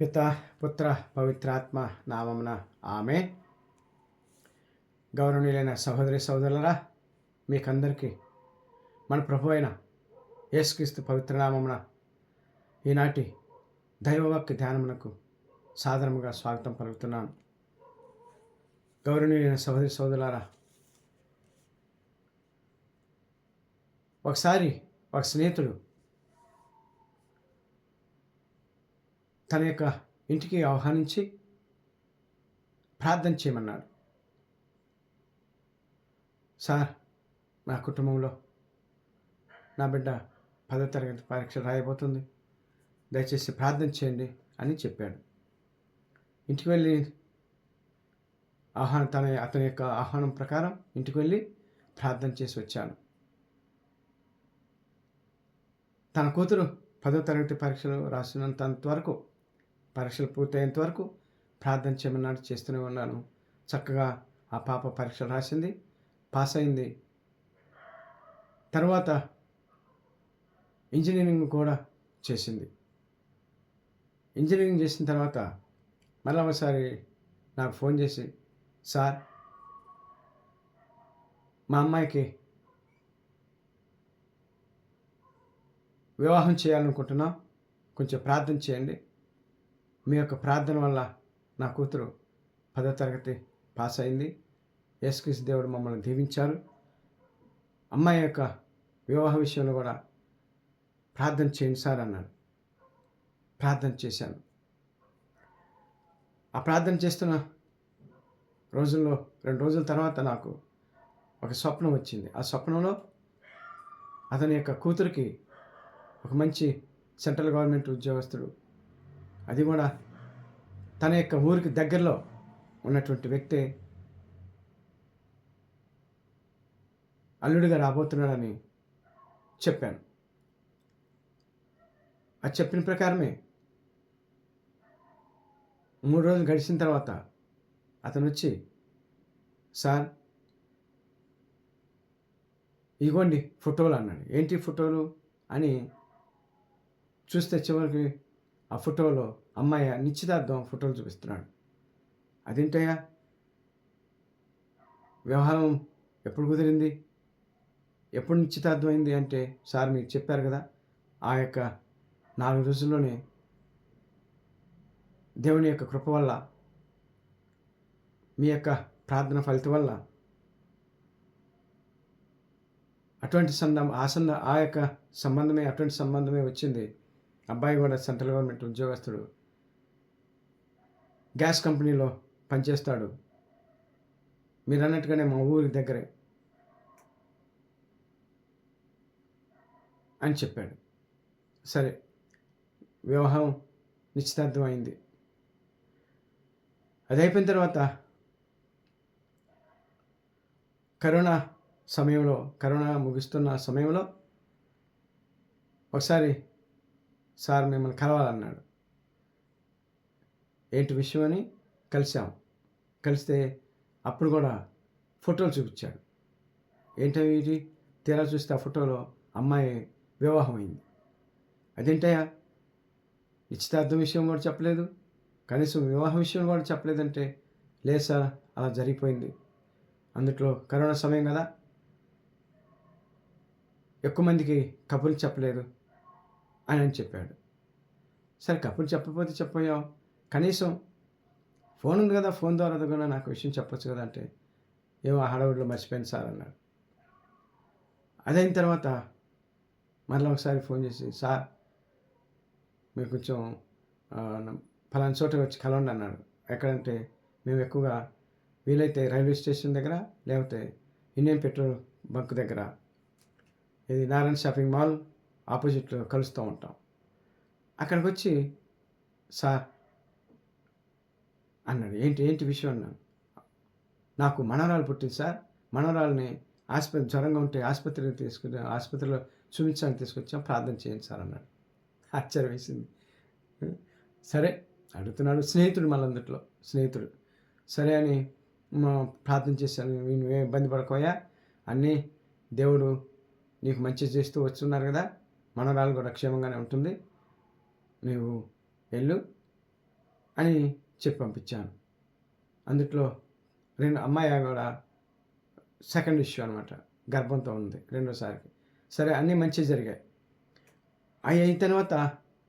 పిత పుత్ర పవిత్రాత్మ నామమున ఆమె. గౌరవనీయులైన సహోదరి సహోదరులరా మీకందరికీ మన ప్రభు అయిన యేసుక్రీస్తు పవిత్ర నామమున ఈనాటి దైవవాక్య ధ్యానమునకు సాధారణంగా స్వాగతం పలుకుతున్నాను. గౌరవనీయులైన సహోదరి సహోదరులారా ఒకసారి ఒక స్నేహితుడు తన యొక్క ఇంటికి ఆహ్వానించి ప్రార్థన చేయమన్నాడు. సార్ నా కుటుంబంలో నా బిడ్డ పదో తరగతి పరీక్ష రాయబోతుంది. దయచేసి ప్రార్థన చేయండి అని చెప్పాడు. ఇంటికి వెళ్ళి ఆహ్వానం తన అతని యొక్క ఆహ్వానం ప్రకారం ఇంటికి వెళ్ళి ప్రార్థన చేసి వచ్చాను. తన కూతురు పదో తరగతి పరీక్షలు రాసినంత వరకు పరీక్షలు పూర్తయ్యేంత వరకు ప్రార్థన చేయమన్నాడు చేస్తూనే ఉన్నాను. చక్కగా ఆ పాప పరీక్షలు రాసింది పాస్ అయింది. తర్వాత ఇంజనీరింగ్ కూడా చేసింది. ఇంజనీరింగ్ చేసిన తర్వాత మళ్ళీ ఒకసారి నాకు ఫోన్ చేసి సార్ మా అమ్మాయికి వివాహం చేయాలనుకుంటున్నాం. కొంచెం ప్రార్థన చేయండి. మీ యొక్క ప్రార్థన వల్ల నా కూతురు పదో తరగతి పాస్ అయింది. యేసుక్రీస్ దేవుడు మమ్మల్ని దీవించారు. అమ్మాయి యొక్క వివాహ విషయంలో కూడా ప్రార్థన చేయండి సార్ అన్నాడు. ప్రార్థన చేశాను. ఆ ప్రార్థన చేస్తున్న రోజుల్లో రెండు రోజుల తర్వాత నాకు ఒక స్వప్నం వచ్చింది. ఆ స్వప్నంలో అతని యొక్క కూతురికి ఒక మంచి సెంట్రల్ గవర్నమెంట్ ఉద్యోగస్తుడు అది కూడా తన యొక్క ఊరికి దగ్గరలో ఉన్నటువంటి వ్యక్తి అల్లుడిగా రాబోతున్నాడని చెప్పాను. అది చెప్పిన ప్రకారమే మూడు రోజులు గడిచిన తర్వాత అతను వచ్చి సార్ ఇగోండి ఫోటోలు అన్నాడు. ఏంటి ఫోటోలు? అని చూస్తే చివరికి ఆ ఫోటోలో అమ్మాయి నిశ్చితార్థం ఫోటోలు చూపిస్తున్నాడు. అదేంటయ్యా? వ్యవహారం ఎప్పుడు కుదిరింది? ఎప్పుడు నిశ్చితార్థం అయింది అంటే సార్ మీరు చెప్పారు కదా ఆ యొక్క నాలుగు రోజుల్లోనే దేవుని యొక్క కృప వల్ల మీ యొక్క ప్రార్థన ఫలితం వల్ల అటువంటి సందం ఆ సంద ఆ యొక్క సంబంధమే అటువంటి సంబంధమే వచ్చింది. అబ్బాయి కూడా సెంట్రల్ గవర్నమెంట్ ఉద్యోగస్తుడు. గ్యాస్ కంపెనీలో పనిచేస్తాడు. మీరు అన్నట్టుగానే మా ఊరి దగ్గరే అని చెప్పాడు. సరే వివాహం నిశ్చితార్థం అయింది అది అయిపోయిన తర్వాత కరోనా సమయంలో కరోనా ముగుస్తున్న సమయంలో ఒకసారి సార్ మిమ్మల్ని కలవాలన్నాడు. ఏంటి విషయం అని కలిసాం కలిస్తే అప్పుడు కూడా ఫోటోలు చూపించాడు. ఏంటవి ఇది? తీరా చూస్తే ఆ ఫోటోలో అమ్మాయి వివాహం అయింది అదేంటయ్యా? నిశ్చితార్థం విషయం కూడా చెప్పలేదు. కనీసం వివాహం విషయం కూడా చెప్పలేదంటే లేదు సార్ అలా జరిగిపోయింది. అందుట్లో కరోనా సమయం కదా. ఎక్కువ మందికి కబుర్లు చెప్పలేదు అని అని చెప్పాడు. సరే కబుర్లు చెప్పకపోతే చెప్పాం కనీసం ఫోన్ ఉంది కదా ఫోన్ ద్వారా కూడా నాకు విషయం చెప్పొచ్చు కదా అంటే ఏమో హడావుడిలో మర్చిపోయింది సార్ అన్నాడు. అదైన తర్వాత మరలా ఒకసారి ఫోన్ చేసి సార్ మీరు కొంచెం ఫలానా చోట వచ్చి కలవండి అన్నాడు. ఎక్కడంటే మేము ఎక్కువగా వీలైతే రైల్వే స్టేషన్ దగ్గర లేకపోతే ఇండియన్ పెట్రోల్ బంక్ దగ్గర ఇది నారాయణ షాపింగ్ మాల్ ఆపోజిట్లో కలుస్తూ ఉంటాం. అక్కడికి వచ్చి సార్ అన్నాడు. ఏంటి ఏంటి విషయం అన్నాను నాకు మనవరాలు పుట్టింది సార్. మనవరాలని ఆసుపత్రి జ్వరంగా ఉంటే ఆసుపత్రికి తీసుకుని ఆసుపత్రిలో చూపించడానికి తీసుకొచ్చాం. ప్రార్థన చేయండి సార్ అన్నాడు. ఆశ్చర్యం వేసింది. సరే అడుగుతున్నాడు స్నేహితుడు మళ్ళందట్లో స్నేహితుడు. సరే అని ప్రార్థన చేశాను. నువ్వేం ఇబ్బంది పడకోయా అన్నీ దేవుడు నీకు మంచి చేస్తూ వస్తున్నారు కదా. మనరాలు కూడా క్షేమంగానే ఉంటుంది. నువ్వు వెళ్ళు అని చెప్పి పంపించాను. అందుట్లో రెండు అమ్మాయి కూడా సెకండ్ ఇష్యూ అనమాట గర్భంతో ఉంది రెండోసారికి. సరే అన్నీ మంచిగా జరిగాయి. అవి అయిన తర్వాత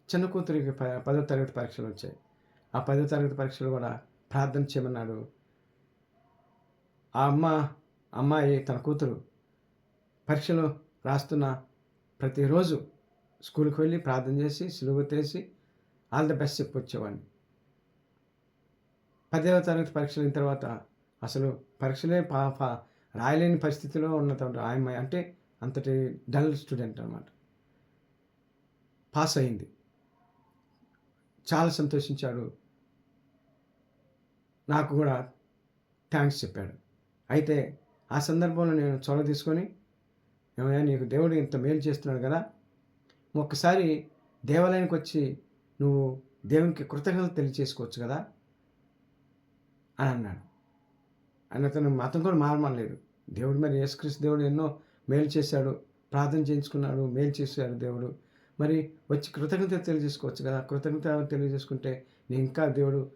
చిన్న కూతురికి ప పదో తరగతి పరీక్షలు వచ్చాయి. ఆ పదో తరగతి పరీక్షలు కూడా ప్రార్థన చేయమన్నాడు. ఆ అమ్మ అమ్మాయి తన కూతురు పరీక్షలు రాస్తున్న ప్రతిరోజు స్కూల్కి వెళ్ళి ప్రార్థన చేసి సులువు తీసి ఆల్ ద బెస్ట్ చెప్పొచ్చేవాడిని. పదవ తరగతి పరీక్షలైన తర్వాత అసలు పరీక్షలే పా పా రాయలేని పరిస్థితిలో ఉన్న ఆయమ్మాయి అంటే అంతటి డల్ స్టూడెంట్ అనమాట పాస్ అయింది. చాలా సంతోషించాడు. నాకు కూడా థ్యాంక్స్ చెప్పాడు. అయితే ఆ సందర్భంలో నేను చొరవ తీసుకొని ఏమైనా నీకు దేవుడు ఇంత మేలు చేస్తున్నాడు కదా. ఒక్కసారి దేవాలయానికి వచ్చి నువ్వు దేవునికి కృతజ్ఞతలు తెలియచేసుకోవచ్చు కదా. అని అన్నాడు. ఆయన అతను మతం కూడా మారమలేదు దేవుడు మరి యేసుక్రీస్తు దేవుడు ఎన్నో మేలు చేశాడు ప్రార్థన చేయించుకున్నాడు మేలు చేశాడు దేవుడు. మరి వచ్చి కృతజ్ఞత తెలియజేసుకోవచ్చు కదా. కృతజ్ఞత తెలియజేసుకుంటే నేను ఇంకా దేవుడు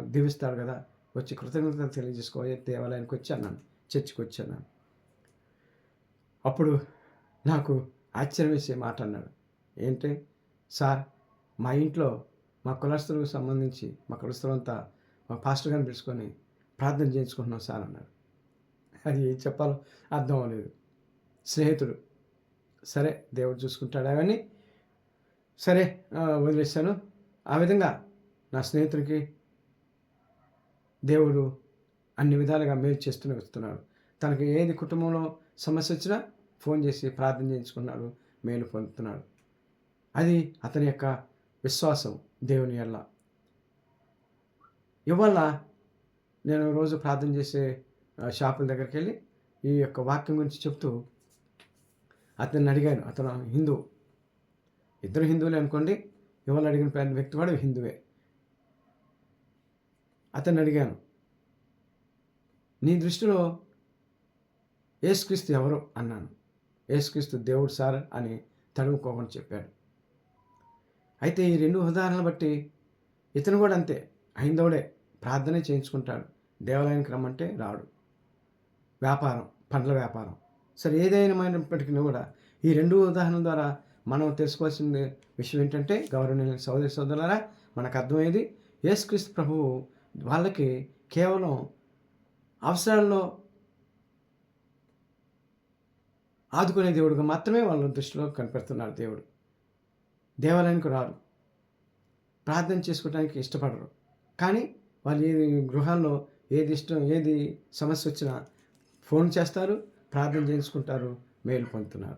దీవిస్తాడు కదా. వచ్చి కృతజ్ఞత తెలియజేసుకో. దేవాలయానికి వచ్చి అన్నాను. చర్చికి వచ్చి అన్నాను. అప్పుడు నాకు ఆశ్చర్యం వేసే మాట అన్నాడు. ఏంటి? సార్ మా ఇంట్లో మా కులస్తులకు సంబంధించి మా కులస్తులంతా మా పాస్టర్ గారిని పిలుచుకొని ప్రార్థన చేయించుకుంటున్నాం సార్ అన్నాడు అది ఏం చెప్పాలో అర్థం అవ్వలేదు. స్నేహితుడు సరే దేవుడు చూసుకుంటాడు అవన్నీ సరే వదిలేశాను. ఆ విధంగా నా స్నేహితుడికి దేవుడు అన్ని విధాలుగా మేలు చేస్తూనే వస్తున్నాడు. తనకి ఏది కుటుంబంలో సమస్య వచ్చినా ఫోన్ చేసి ప్రార్థన చేయించుకున్నాడు మేలు పొందుతున్నాడు. అది అతని యొక్క విశ్వాసం దేవుని వల్ల. ఇవాళ నేను రోజు ప్రార్థన చేసే షాపుల దగ్గరికి వెళ్ళి ఈ యొక్క వాక్యం గురించి చెప్తూ అతన్ని అడిగాను. అతను హిందూ. ఇద్దరు హిందువులే అనుకోండి ఇవాళ అడిగిన పెద్ద వ్యక్తి కూడా హిందువే. అతన్ని అడిగాను నీ దృష్టిలో ఏసుక్రీస్తు ఎవరు? అన్నాను. ఏసుక్రీస్తు దేవుడు సార్ అని తడుముకోమని చెప్పాడు. అయితే ఈ రెండు ఉదాహరణలు బట్టి ఇతను కూడా అంతే. హైందవుడే ప్రార్థనే చేయించుకుంటాడు. దేవాలయానికి రమ్మంటే రాడు. వ్యాపారం పండ్ల వ్యాపారం. సరే ఏదైనప్పటికీ కూడా ఈ రెండు ఉదాహరణల ద్వారా మనం తెలుసుకోవాల్సిన విషయం ఏంటంటే గౌరవనీయ సోదరి సోదరులారా మనకు అర్థమయ్యేది యేసుక్రీస్తు ప్రభువు వాళ్ళకి కేవలం అవసరాల్లో ఆదుకునే దేవుడుగా మాత్రమే వాళ్ళ దృష్టిలో కనిపెడుతున్నారు దేవుడు. దేవాలయానికి రారు. ప్రార్థన చేసుకోవడానికి ఇష్టపడరు. కానీ వాళ్ళు ఏది గృహాల్లో ఏది ఇష్టం ఏది సమస్య వచ్చినా ఫోన్ చేస్తారు ప్రార్థన చేయించుకుంటారు మేలు పొందుతున్నారు.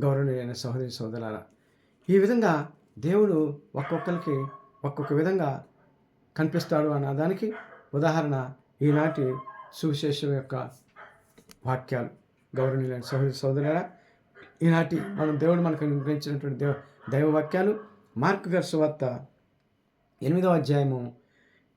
గౌరవనీయమైన సహోదరి సోదరులారా ఈ విధంగా దేవుడు ఒక్కొక్కరికి ఒక్కొక్క విధంగా కనిపిస్తాడు అన్న దానికి ఉదాహరణ ఈనాటి సువిశేషం యొక్క వాక్యాలు. గౌరవనీయులైన సహోదరి సోదరులారా ఈనాటి మనం దేవుడు మనకు అనుగ్రహించినటువంటి దేవ దైవ వాక్యాలు మార్క్ గారి సువార్త ఎనిమిదవ అధ్యాయము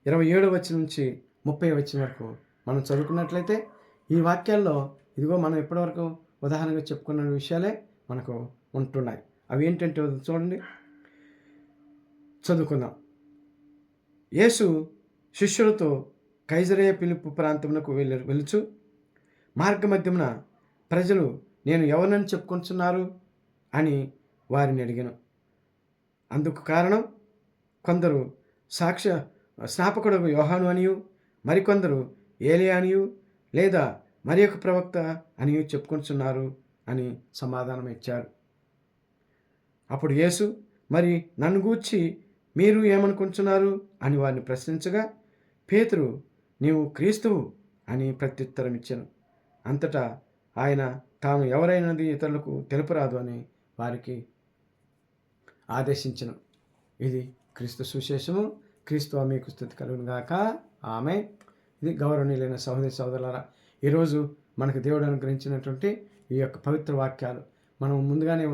ఇరవై ఏడు వచ్చిన నుంచి ముప్పై వచ్చిన వరకు మనం చదువుకున్నట్లయితే ఈ వాక్యాల్లో ఇదిగో మనం ఇప్పటివరకు ఉదాహరణగా చెప్పుకున్న విషయాలే మనకు ఉంటున్నాయి. అవి ఏంటంటే చూడండి. చదువుకుందాం. యేసు శిష్యులతో కైజరేయ పిలుపు ప్రాంతమునకు వెళ్ళ వెలుచు మార్గమధ్యమున ప్రజలు నేను ఎవరినని చెప్పుకుంటున్నారు అని వారిని అడిగాను. అందుకు కారణం కొందరు సాక్ష్య స్నాపకుడు యోహాను అనియు మరికొందరు ఏలియా అనియు లేదా మరి ఒక ప్రవక్త అనియు చెప్పుకుంటున్నారు అని సమాధానం ఇచ్చారు. అప్పుడు యేసు మరి నన్ను గూర్చి మీరు ఏమనుకుంటున్నారు అని వారిని ప్రశ్నించగా పేతురు నీవు క్రీస్తువు అని ప్రత్యుత్తరం ఇచ్చాను. అంతటా ఆయన తాను ఎవరైనది ఇతరులకు తెలుపరాదు అని వారికి ఆదేశించను. ఇది క్రీస్తు సుశేషము క్రీస్తు మీకు స్థుతి కలుగునుగాక ఆమె ఇది గౌరవనీయులైన సహోదరి సహోదరులారా ఈరోజు మనకు దేవుడు అనుగ్రహించినటువంటి ఈ యొక్క పవిత్ర వాక్యాలు. మనం ముందుగానే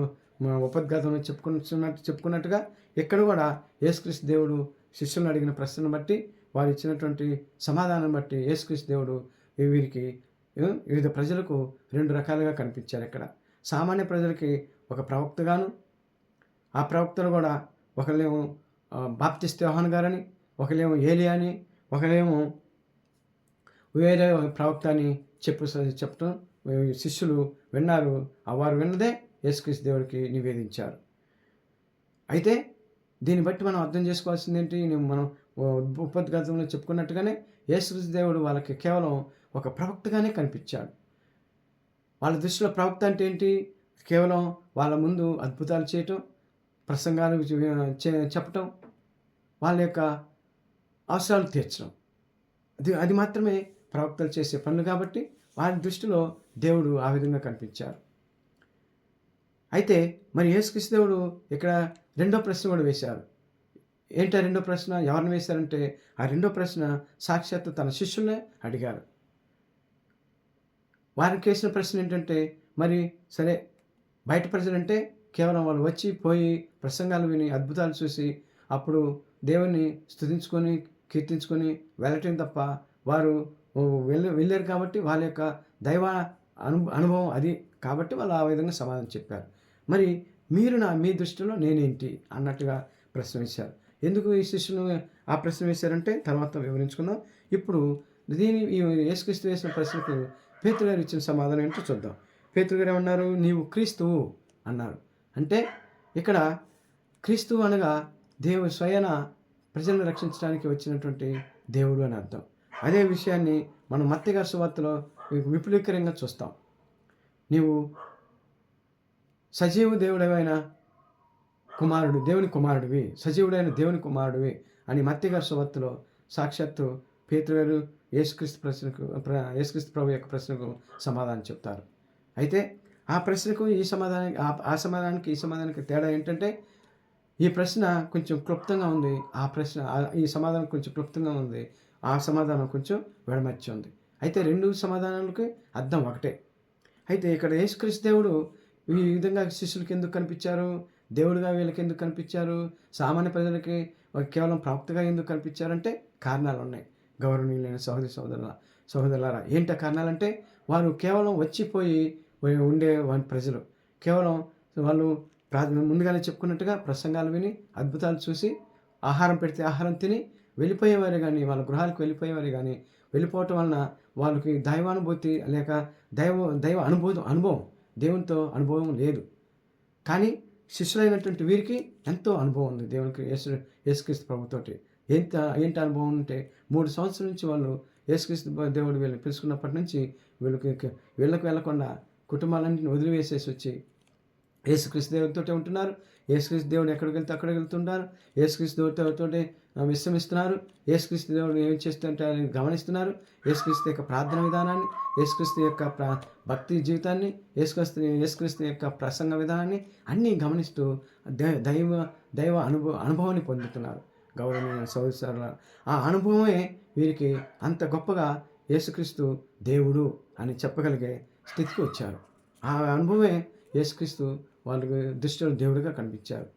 మన ఉపద్ఘాతంలో చెప్పుకున్నట్టు చెప్పుకున్నట్టుగా ఇక్కడ కూడా యేసుక్రీస్తు దేవుడు శిష్యులను అడిగిన ప్రశ్నను బట్టి వారు ఇచ్చినటువంటి సమాధానం బట్టి యేసుక్రీస్తు దేవుడు వీరికి వివిధ ప్రజలకు రెండు రకాలుగా కనిపించారు ఇక్కడ. సామాన్య ప్రజలకి ఒక ప్రవక్తగాను ఆ ప్రవక్తలు కూడా ఒకళ్ళేమో ఆ, బాప్తిస్ట్ గారని ఒకరేమో ఏలియా అని ఒకరేమో వేరే ప్రవక్త అని చెప్పు చెప్పడం శిష్యులు విన్నారు. ఆ వారు విన్నదే యేసుక్రీస్తు దేవుడికి నివేదించారు. అయితే దీన్ని బట్టి మనం అర్థం చేసుకోవాల్సింది ఏంటి? నేను మనం గతంలో చెప్పుకున్నట్టుగానే యేసుక్రీస్తు దేవుడు వాళ్ళకి కేవలం ఒక ప్రవక్తగానే కనిపించాడు. వాళ్ళ దృష్టిలో ప్రవక్త అంటే ఏంటి? కేవలం వాళ్ళ ముందు అద్భుతాలు చేయటం ప్రసంగాలు చే- చెప్పటం వాళ్ళ యొక్క అవసరాలు తీర్చడం. అది అది మాత్రమే ప్రవక్తలు చేసే పనులు కాబట్టి వారి దృష్టిలో దేవుడు ఆ విధంగా కనిపించారు. అయితే మరి యేసుక్రీస్తు దేవుడు ఇక్కడ రెండో ప్రశ్న కూడా వేశారు. ఏంటో రెండో ప్రశ్న? ఎవరిని వేశారంటే ఆ రెండో ప్రశ్న సాక్షాత్తు తన శిష్యులనే అడిగారు. వారికి వేసిన ప్రశ్న ఏంటంటే మరి సరే బయట ప్రజలంటే కేవలం వాళ్ళు వచ్చి పోయి ప్రసంగాలు విని అద్భుతాలు చూసి అప్పుడు దేవుని స్థుతించుకొని కీర్తించుకొని వెళ్ళటం తప్ప వారు వెళ్ళ వెళ్ళారు కాబట్టి వాళ్ళ యొక్క దైవ అను అనుభవం అది కాబట్టి వాళ్ళు ఆ విధంగా సమాధానం చెప్పారు. మరి మీరు నా మీ దృష్టిలో నేనేంటి అన్నట్టుగా ప్రశ్న వేశారు ఎందుకు ఈ శిష్యులు ఆ ప్రశ్న వేశారంటే తర్వాత వివరించుకుందాం. ఇప్పుడు దీని ఈ యేసుక్రీస్తు వేసిన ప్రశ్నకు పేతురు గారు ఇచ్చిన సమాధానం ఏంటో చూద్దాం. పేతురు గారు ఏమన్నారు? నీవు క్రీస్తువు అన్నారు. అంటే ఇక్కడ క్రీస్తువు అనగా దేవుడు స్వయన ప్రజలను రక్షించడానికి వచ్చినటువంటి దేవుడు అని అర్థం. అదే విషయాన్ని మనం మత్తిగారి సువార్తలో విపులీకరంగా చూస్తాం. నీవు సజీవ దేవుడైన కుమారుడు దేవుని కుమారుడివి సజీవుడైన దేవుని కుమారుడివి అని మత్తిగారి సువార్తలో సాక్షాత్తు పేతురు యేసుక్రీస్తు ప్రశ్నకు యేసుక్రీస్తు ప్రభు యొక్క ప్రశ్నకు సమాధానం చెప్తారు. అయితే ఆ ప్రశ్నకు ఈ సమాధానానికి ఆ- ఆ సమాధానానికి ఈ సమాధానానికి తేడా ఏంటంటే ఈ ప్రశ్న కొంచెం క్లుప్తంగా ఉంది. ఆ ప్రశ్న ఈ సమాధానం కొంచెం క్లుప్తంగా ఉంది. ఆ సమాధానం కొంచెం వెడమర్చి ఉంది. అయితే రెండు సమాధానాలకి అర్థం ఒకటే. అయితే ఇక్కడ యేసుక్రీస్తు దేవుడు ఈ విధంగా శిష్యులకి ఎందుకు కనిపించారు? దేవుడిగా వీళ్ళకి ఎందుకు కనిపించారు? సామాన్య ప్రజలకి కేవలం ప్రాప్తిగా ఎందుకు కనిపించారంటే కారణాలు ఉన్నాయి. గౌరవనీయులైన సహోదరి సహోదరుల సహోదరులారా ఏంట కారణాలంటే వారు కేవలం వచ్చిపోయి ఉండే వారి ప్రజలు. కేవలం వాళ్ళు ముందుగానే చెప్పుకున్నట్టుగా ప్రసంగాలు విని అద్భుతాలు చూసి ఆహారం పెడితే ఆహారం తిని వెళ్ళిపోయేవారు కానీ వాళ్ళ గృహాలకు వెళ్ళిపోయేవారు కానీ వెళ్ళిపోవటం వలన వాళ్ళకి దైవానుభూతి లేక దైవ దైవ అనుభూతి అనుభవం దేవునితో అనుభవం లేదు. కానీ శిష్యులైనటువంటి వీరికి ఎంతో అనుభవం ఉంది దేవునికి యేసు యేసుక్రీస్తు ప్రభుతోటి ఎంత ఏంటి అనుభవం ఉంటే మూడు సంవత్సరాల నుంచి వాళ్ళు యేసుక్రీస్తు దేవుడు వీళ్ళని పిలుచుకున్నప్పటి నుంచి వీళ్ళకి వీళ్ళకి వెళ్ళకుండా కుటుంబాలన్నింటిని వదిలివేసేసి వచ్చి యేసుక్రీస్తు దేవుడితో ఉంటున్నారు. యేసుక్రీస్తు దేవుడు ఎక్కడికి వెళ్తే అక్కడికి వెళ్తుంటారు. యేసుక్రీస్తు దేవుడితో విశ్రమిస్తున్నారు. యేసుక్రీస్తు దేవుడు ఏం చేస్తుంటే గమనిస్తున్నారు. యేసుక్రీస్తు యొక్క ప్రార్థన విధానాన్ని యేసుక్రీస్తు యొక్క ప్రా భక్తి జీవితాన్ని యేసుక్రీస్తు యేసుక్రీస్తు యొక్క ప్రసంగ విధానాన్ని అన్నీ గమనిస్తూ దైవ దైవ అనుభవ అనుభవాన్ని పొందుతున్నారు. గౌరవమైన సోదరుల ఆ అనుభవమే వీరికి అంత గొప్పగా యేసుక్రీస్తు దేవుడు అని చెప్పగలిగే స్థితికి వచ్చారు. ఆ అనుభవమే యేసుక్రీస్తు వాళ్ళకి దృష్టిలో దేవుడిగా కనిపించారు.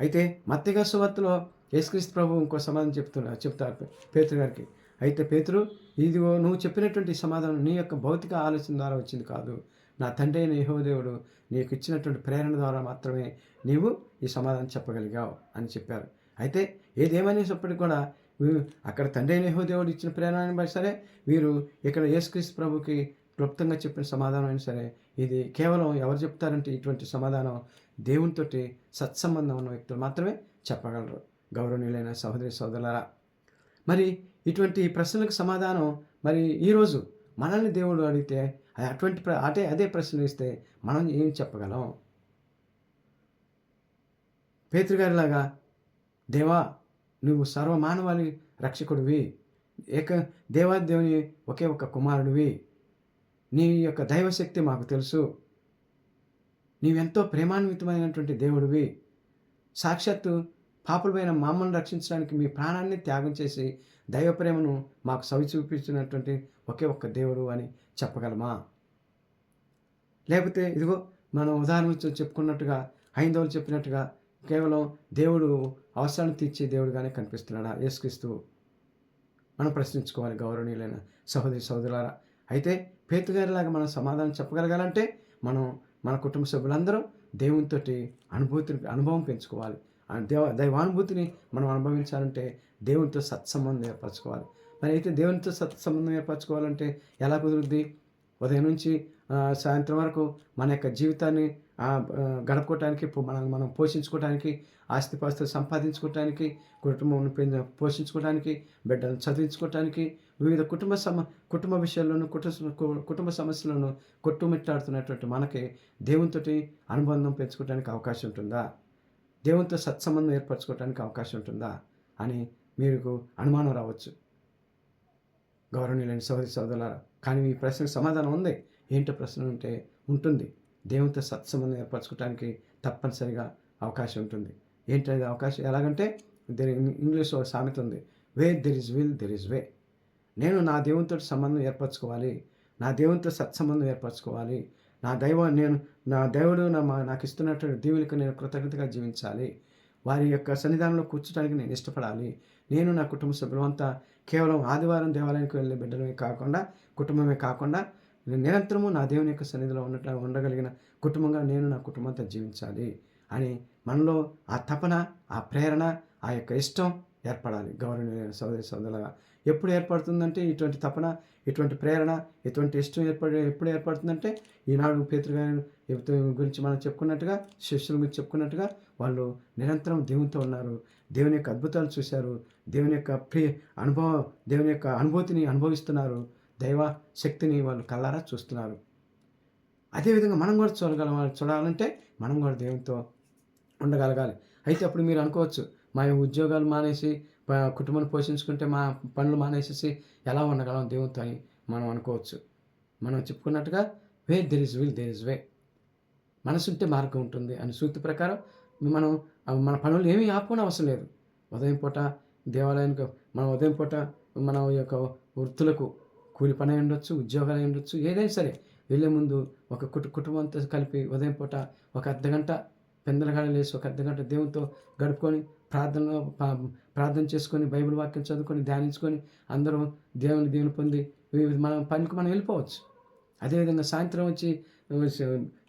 అయితే మత్తిగా సువార్తలో యేసుక్రీస్తు ప్రభు ఇంకో సమాధానం చెప్తున్నా చెప్తారు పేతురు గారికి. అయితే పేతురు ఇదిగో నువ్వు చెప్పినటువంటి సమాధానం నీ యొక్క భౌతిక ఆలోచన ద్వారా వచ్చింది కాదు. నా తండ్రి అయిన యహోదేవుడు నీకు ఇచ్చినటువంటి ప్రేరణ ద్వారా మాత్రమే నీవు ఈ సమాధానం చెప్పగలిగావు అని చెప్పారు. అయితే ఏదేమైనప్పటికీ కూడా అక్కడ తండ్రి అయిన యహోదేవుడు ఇచ్చిన ప్రేరణని బట్టి సరే వీరు ఇక్కడ యేసుక్రీస్తు ప్రభుకి క్లుప్తంగా చెప్పిన సమాధానం అయినా సరే ఇది కేవలం ఎవరు చెప్తారంటే ఇటువంటి సమాధానం దేవునితోటి సత్సంబంధం ఉన్న వ్యక్తులు మాత్రమే చెప్పగలరు. గౌరవనీయులైన సహోదరి సోదరులరా మరి ఇటువంటి ప్రశ్నలకు సమాధానం మరి ఈరోజు మనల్ని దేవుడు అడిగితే అటువంటి ప్ర అదే అదే ప్రశ్న ఇస్తే మనం ఏం చెప్పగలం? పేతృగారిలాగా దేవా నువ్వు సర్వమానవాళి రక్షకుడివి ఏక దేవాదేవుని ఒకే ఒక కుమారుడివి నీ యొక్క దైవశక్తి మాకు తెలుసు. నీవెంతో ప్రేమాన్వితమైనటువంటి దేవుడివి. సాక్షాత్తు పాపులమైన మామను రక్షించడానికి మీ ప్రాణాన్ని త్యాగం చేసి దైవ ప్రేమను మాకు సవి చూపించినటువంటి ఒకే ఒక్క దేవుడు అని చెప్పగలమా? లేకపోతే ఇదిగో మనం ఉదాహరణ చెప్పుకున్నట్టుగా హైందవులు చెప్పినట్టుగా కేవలం దేవుడు అవసరాన్ని తీర్చే దేవుడుగానే కనిపిస్తున్నాడా? యేసుక్రీస్తు. మనం ప్రశ్నించుకోవాలి గౌరవనీయులైన సహోదరి సహోదరులారా అయితే పేతుగారిలాగా మనం సమాధానం చెప్పగలగాలంటే మనం మన కుటుంబ సభ్యులందరూ దేవునితోటి అనుభూతిని అనుభవం పెంచుకోవాలి. దేవ దైవానుభూతిని మనం అనుభవించాలంటే దేవునితో సత్సంబంధం ఏర్పరచుకోవాలి. మరి అయితే దేవునితో సత్సంబంధం ఏర్పరచుకోవాలంటే ఎలా కుదురుద్ది? ఉదయం నుంచి సాయంత్రం వరకు మన యొక్క జీవితాన్ని గడపకోవటానికి గడుపుకోవటానికి మనల్ని మనం పోషించుకోవటానికి ఆస్తిపాస్తులు సంపాదించుకోవటానికి కుటుంబం పెంచ- బిడ్డలను చదివించుకోవటానికి వివిధ కుటుంబ సమ కుటుంబ విషయాల్లోనూ కుటుంబ కుటుంబ సమస్యలను కొట్టుమిట్టాడుతున్నటువంటి మనకి దేవునితోటి అనుబంధం పెంచుకోవడానికి అవకాశం ఉంటుందా? దేవునితో సత్సంబంధం ఏర్పరచుకోవడానికి అవకాశం ఉంటుందా? అని మీకు అనుమానం రావచ్చు. గౌరవనీయులైన సోదరి సోదరులారా కానీ ఈ ప్రశ్నకు సమాధానం ఉంది. ఏంటో ప్రశ్న ఉంటే ఉంటుంది. దేవునితో సత్సంబంధం ఏర్పరచుకోవడానికి తప్పనిసరిగా అవకాశం ఉంటుంది. ఏంటనేది అవకాశం ఎలాగంటే దెర్ ఇంగ్లీష్లో సామెత ఉంది. Way there is will there is way నేను నా దేవునితో సంబంధం ఏర్పరచుకోవాలి. నా దేవునితో సత్సంబంధం ఏర్పరచుకోవాలి. నా దైవం నేను నా దేవుడు నా నాకు ఇస్తున్నటువంటి దీవులకు నేను కృతజ్ఞతగా జీవించాలి. వారి యొక్క సన్నిధానంలో కూర్చోడానికి నేను ఇష్టపడాలి. నేను నా కుటుంబ సభ్యులంతా కేవలం ఆదివారం దేవాలయానికి వెళ్ళే బిడ్డలమే కాకుండా కుటుంబమే కాకుండా నిరంతరము నా దేవుని యొక్క సన్నిధిలో ఉండట ఉండగలిగిన కుటుంబంగా నేను నా కుటుంబంతో జీవించాలి అని మనలో ఆ తపన ఆ ప్రేరణ ఆ యొక్క ఇష్టం ఏర్పడాలి. గౌరవనీయ సోదరి సోదరులుగా ఎప్పుడు ఏర్పడుతుందంటే ఇటువంటి తపన ఇటువంటి ప్రేరణ ఇటువంటి ఇష్టం ఏర్పడి ఎప్పుడు ఏర్పడుతుందంటే ఈనాడు పేతృగారి గురించి మనం చెప్పుకున్నట్టుగా శిష్యుల గురించి చెప్పుకున్నట్టుగా వాళ్ళు నిరంతరం దేవునితో ఉన్నారు. దేవుని యొక్క అద్భుతాలు చూశారు. దేవుని యొక్క ప్రియ అనుభవం దేవుని యొక్క అనుభూతిని అనుభవిస్తున్నారు. దైవ శక్తిని వాళ్ళు కళ్ళారా చూస్తున్నారు. అదేవిధంగా మనం కూడా చూడగలం చూడాలంటే మనం కూడా దేవునితో ఉండగలగాలి. అయితే అప్పుడు మీరు అనుకోవచ్చు మా ఉద్యోగాలు మానేసి కుటుంబాన్ని పోషించుకుంటే మా పనులు మానేసేసి ఎలా ఉండగలం దేవునితో అని మనం అనుకోవచ్చు. మనం చెప్పుకున్నట్టుగా way there is will there is way మనసుంటే మార్గం ఉంటుంది అని సూక్తి ప్రకారం మనం మన పనులు ఏమీ ఆపుకునే అవసరం లేదు. ఉదయం పూట దేవాలయానికి మనం ఉదయం పూట మన యొక్క వృత్తులకు కూలి పని ఉండొచ్చు ఉద్యోగాలు అయి ఉండొచ్చు ఏదైనా సరే వెళ్ళే ముందు ఒక కుటు కుటుంబంతో కలిపి ఉదయం పూట ఒక అర్ధగంట పెందలగాడ లేసి ఒక అర్ధగంట దేవునితో గడుపుకొని ప్రార్థనలో ప్రార్థన చేసుకొని బైబిల్ వాక్యం చదువుకొని ధ్యానించుకొని అందరం దేవుని దేవుని పొంది మనం మన పనికి మనం వెళ్ళిపోవచ్చు. అదేవిధంగా సాయంత్రం వచ్చి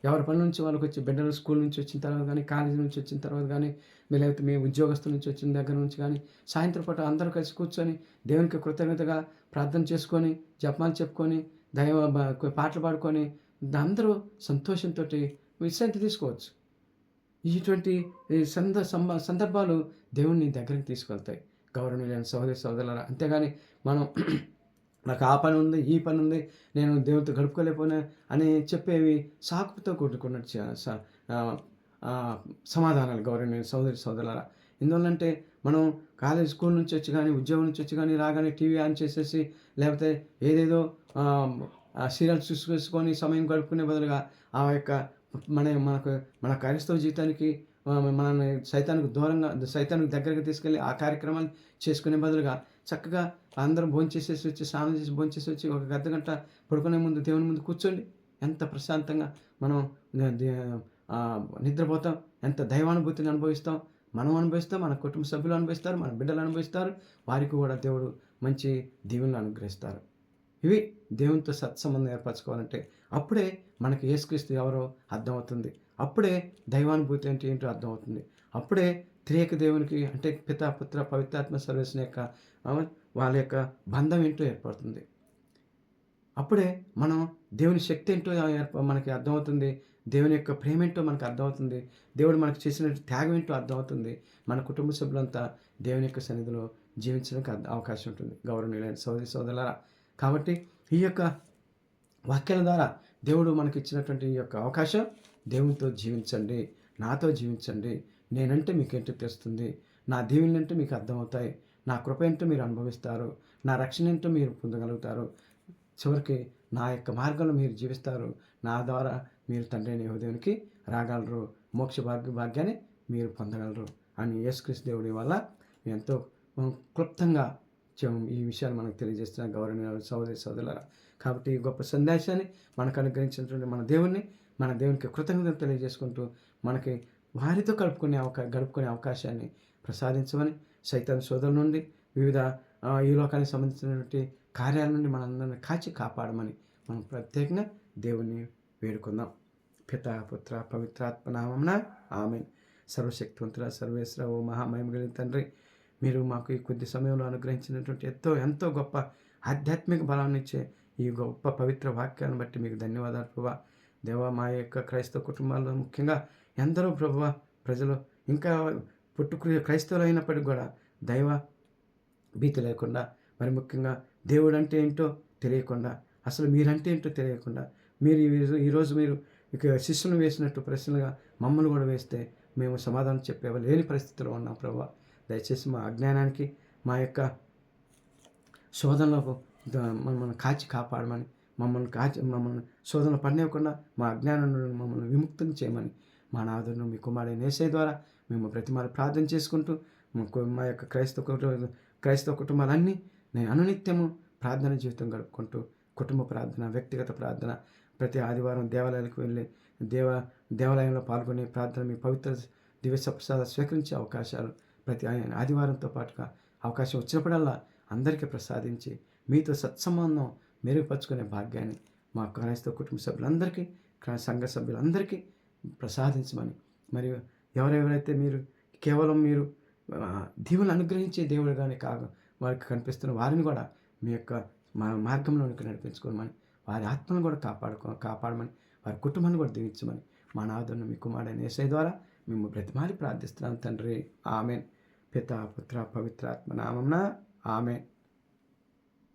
ఎవరి పని నుంచి వాళ్ళకి వచ్చి బిడ్డలు స్కూల్ నుంచి వచ్చిన తర్వాత కానీ కాలేజీ నుంచి వచ్చిన తర్వాత కానీ లేకపోతే మీ ఉద్యోగస్తుల నుంచి వచ్చిన దగ్గర నుంచి కానీ సాయంత్రం పూట అందరూ కలిసి కూర్చొని దేవునికి కృతజ్ఞతగా ప్రార్థన చేసుకొని జపాలు చెప్పుకొని దైవ పాటలు పాడుకొని అందరూ సంతోషంతో విశ్రాంతి తీసుకోవచ్చు. ఇటువంటి ఈ సంద సందర్భాలు దేవుణ్ణి దగ్గరికి తీసుకెళ్తాయి. గౌరవనీయులైన సహోదరి సహోదరులారా అంతేగాని మనం నాకు ఆ పని ఉంది ఈ పని ఉంది నేను దేవునితో గడుపుకోలేకపోయినా అని చెప్పేవి సాకుతో కూడుకున్న సమాధానాలు గౌరవనీయ సహోదరి సోదరులారా ఎందువల్లంటే మనం కాలేజ్ స్కూల్ నుంచి వచ్చి కానీ ఉద్యోగం నుంచి వచ్చి కానీ రాగానే టీవీ ఆన్ చేసేసి లేకపోతే ఏదేదో సీరియల్స్ చూసుకొని సమయం గడుపుకునే బదులుగా ఆ యొక్క మన మనకు మన క్రైస్తవ జీవితానికి మనల్ని సైతానికి దూరంగా సైతానికి దగ్గరికి తీసుకెళ్ళి ఆ కార్యక్రమాలు చేసుకునే బదులుగా చక్కగా అందరం భోంచేసేసి వచ్చి స్నానం చేసి భోంచేసి వచ్చి ఒక అర్ధ గంట పడుకునే ముందు దేవుని ముందు కూర్చోండి. ఎంత ప్రశాంతంగా మనం నిద్రపోతాం. ఎంత దైవానుభూతిని అనుభవిస్తాం. మనం అనుభవిస్తాం మన కుటుంబ సభ్యులు అనుభవిస్తారు మన బిడ్డలు అనుభవిస్తారు. వారికి కూడా దేవుడు మంచి దీవెనలు అనుగ్రహిస్తారు. ఇవి దేవునితో సత్సంబంధం ఏర్పరచుకోవాలంటే అప్పుడే మనకి యేసుక్రీస్తు ఎవరో అర్థమవుతుంది. అప్పుడే దైవానుభూతి అంటే ఏంటో అర్థమవుతుంది. అప్పుడే త్రేక దేవునికి అంటే పిత పుత్ర పవిత్రాత్మ సర్వేసిన యొక్క వాళ్ళ యొక్క బంధం ఏంటో ఏర్పడుతుంది. అప్పుడే మనం దేవుని శక్తి ఏంటో మనకి అర్థమవుతుంది. దేవుని యొక్క ప్రేమ ఏంటో మనకు అర్థమవుతుంది. దేవుడు మనకు చేసిన త్యాగం ఏంటో అర్థమవుతుంది. మన కుటుంబ సభ్యులంతా దేవుని యొక్క సన్నిధిలో జీవించడానికి అర్థ- అవకాశం ఉంటుంది. గౌరవనీయులైన సోదరి సోదరులారా కాబట్టి ఈ యొక్క వాక్యాల ద్వారా దేవుడు మనకి ఇచ్చినటువంటి ఈ యొక్క అవకాశం దేవునితో జీవించండి నాతో జీవించండి. నేనంటే మీకు ఏంటో తెలుస్తుంది? నా దీవెనంటే మీకు అర్థమవుతాయి. నా కృప ఏంటో మీరు అనుభవిస్తారు. నా రక్షణ ఏంటో మీరు పొందగలుగుతారు. చివరికి నా యొక్క మార్గంలో మీరు జీవిస్తారు. నా ద్వారా మీరు తండ్రి అనే దేవునికి రాగలరు. మోక్ష భాగ్య భాగ్యాన్ని మీరు పొందగలరు. అని యేసుక్రీస్తు దేవుడి వల్ల ఎంతో క్లుప్తంగా ఈ విషయాలు మనకు తెలియజేస్తున్న గౌరవనీయ సోదరి సోదరులారా. కాబట్టి ఈ గొప్ప సందేశాన్ని మనకు అనుగ్రహించినటువంటి మన దేవుణ్ణి మన దేవునికి కృతజ్ఞతలు తెలియజేసుకుంటూ మనకి వారితో కలుపుకునే అవకా గడుపుకునే అవకాశాన్ని ప్రసాదించమని సైతాన్ సోదరుల నుండి వివిధ ఈ లోకానికి సంబంధించినటువంటి కార్యాల నుండి మనందరిని కాచి కాపాడమని మనం ప్రత్యేకంగా దేవుణ్ణి వేడుకుందాం. పిత పుత్ర పవిత్రాత్మనామమున ఆమె సర్వశక్తివంతుల సర్వేశ్వర ఓ మహామయం తండ్రి మీరు మాకు ఈ కొద్ది సమయంలో అనుగ్రహించినటువంటి ఎంతో ఎంతో గొప్ప ఆధ్యాత్మిక బలాన్ని ఇచ్చే ఈ గొప్ప పవిత్ర వాక్యాన్ని బట్టి మీకు ధన్యవాదాలు ప్రభా. దేవా మా యొక్క క్రైస్తవ కుటుంబాల్లో ముఖ్యంగా ఎందరో ప్రభు ప్రజలు ఇంకా పుట్టుకు క్రైస్తవులు అయినప్పటికీ కూడా దైవ భీతి లేకుండా మరి ముఖ్యంగా దేవుడు అంటే ఏంటో తెలియకుండా అసలు మీరంటే ఏంటో తెలియకుండా మీరు ఈరోజు ఈరోజు మీరు ఇక శిష్యులను వేసినట్టు ప్రశ్నలుగా మమ్మల్ని కూడా వేస్తే మేము సమాధానం చెప్పేవా లేని పరిస్థితిలో ఉన్నాం ప్రభా. దయచేసి మా అజ్ఞానానికి మా యొక్క శోధనలకు మమ్మల్ని కాచి కాపాడమని మమ్మల్ని కాచి మమ్మల్ని శోధన పడినివ్వకుండా మా అజ్ఞానం మమ్మల్ని విముక్తం చేయమని మా నాదును మీ కుమారుడు నేసే ద్వారా మేము ప్రతిమాలు ప్రార్థన చేసుకుంటూ మా మా యొక్క క్రైస్తవ కుటుంబ క్రైస్తవ కుటుంబాలన్నీ నేను అనునిత్యము ప్రార్థన జీవితం గడుపుకుంటూ కుటుంబ ప్రార్థన వ్యక్తిగత ప్రార్థన ప్రతి ఆదివారం దేవాలయాలకు వెళ్ళి దేవ దేవాలయంలో పాల్గొనే ప్రార్థన మీ పవిత్ర దివ్య సప్రసాద స్వీకరించే అవకాశాలు ప్రతి ఆదివారంతో పాటుగా అవకాశం వచ్చినప్పుడల్లా అందరికీ ప్రసాదించి మీతో సత్సంబంధం మెరుగుపరుచుకునే భాగ్యాన్ని మా క్రైస్తవ కుటుంబ సభ్యులందరికీ సంఘ సభ్యులందరికీ ప్రసాదించమని. మరియు ఎవరెవరైతే మీరు కేవలం మీరు దీవులు అనుగ్రహించే దేవుడుగానే కాక వారికి కనిపిస్తున్న వారిని కూడా మీ యొక్క మా మార్గంలోనికి నడిపించుకోమని వారి ఆత్మను కూడా కాపాడుకో కాపాడమని వారి కుటుంబాన్ని కూడా దీవించమని మా నాదను మీ కుమారుడైన యేసయ్య ద్వారా మేము బ్రతిమాలి ప్రార్థిస్తున్నాం తండ్రి. ఆమెన్. పిత పుత్ర పవిత్రాత్మ నామంన ఆమెన్.